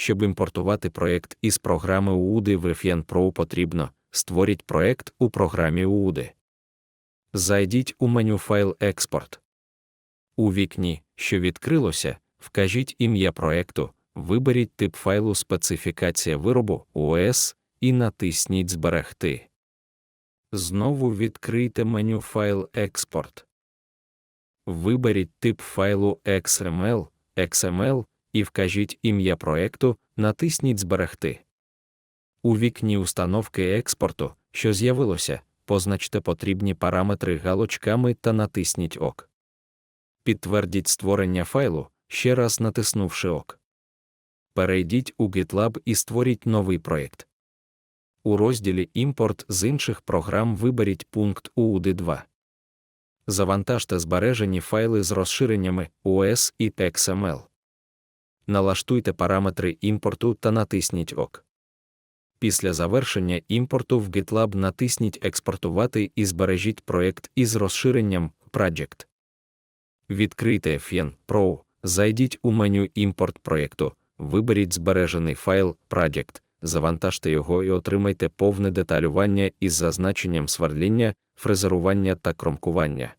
щоб імпортувати проєкт із програми UUDI в Refien Pro потрібно створіть проєкт у програмі UUDI. Зайдіть у меню Файл Експорт. У вікні, що відкрилося, вкажіть ім'я проєкту, виберіть тип файлу специфікація виробу ОС і натисніть Зберегти. Знову відкрийте меню Файл Експорт. Виберіть тип файлу XML, XML і вкажіть ім'я проєкту, натисніть Зберегти. У вікні установки експорту, що з'явилося, позначте потрібні параметри галочками та натисніть ОК. Підтвердіть створення файлу, ще раз натиснувши ОК. Перейдіть у GitLab і створіть новий проєкт. У розділі Імпорт з інших програм виберіть пункт UUD 2. Завантажте збережені файли з розширеннями OS і XML. Налаштуйте параметри імпорту та натисніть ОК. Після завершення імпорту в GitLab натисніть Експортувати і збережіть проєкт із розширенням Project. Відкрийте Fien Pro, зайдіть у меню Імпорт проєкту, виберіть збережений файл Project, завантажте його і отримайте повне деталювання із зазначенням свердління, фрезерування та кромкування.